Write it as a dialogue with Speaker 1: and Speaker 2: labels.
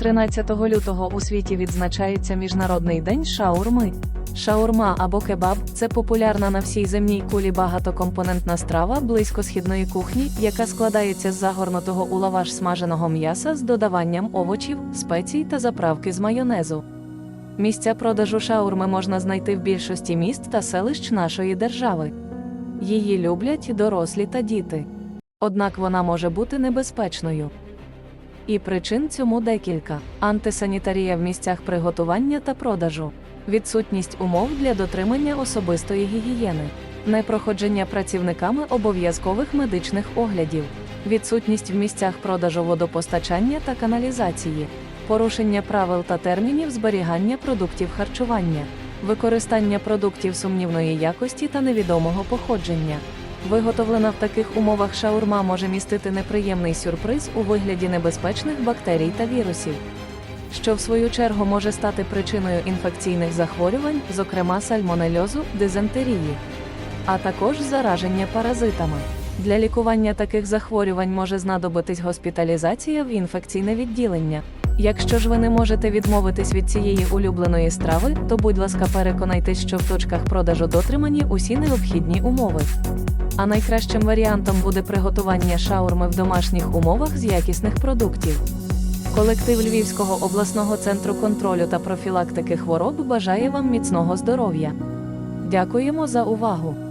Speaker 1: 13 лютого у світі відзначається Міжнародний день шаурми. Шаурма або кебаб це популярна на всій земній кулі багатокомпонентна страва близькосхідної кухні, яка складається з загорнутого у лаваш смаженого м'яса з додаванням овочів, спецій та заправки з майонезу. Місця продажу шаурми можна знайти в більшості міст та селищ нашої держави. Її люблять дорослі та діти. Однак вона може бути небезпечною. І причин цьому декілька: антисанітарія в місцях приготування та продажу, відсутність умов для дотримання особистої гігієни, непроходження працівниками обов'язкових медичних оглядів, відсутність в місцях продажу водопостачання та каналізації, порушення правил та термінів зберігання продуктів харчування, використання продуктів сумнівної якості та невідомого походження. Виготовлена в таких умовах шаурма може містити неприємний сюрприз у вигляді небезпечних бактерій та вірусів, що в свою чергу може стати причиною інфекційних захворювань, зокрема сальмонельозу, дизентерії, а також зараження паразитами. Для лікування таких захворювань може знадобитись госпіталізація в інфекційне відділення. Якщо ж ви не можете відмовитись від цієї улюбленої страви, то будь ласка, переконайтесь, що в точках продажу дотримані усі необхідні умови. А найкращим варіантом буде приготування шаурми в домашніх умовах з якісних продуктів. Колектив Львівського обласного центру контролю та профілактики хвороб бажає вам міцного здоров'я. Дякуємо за увагу!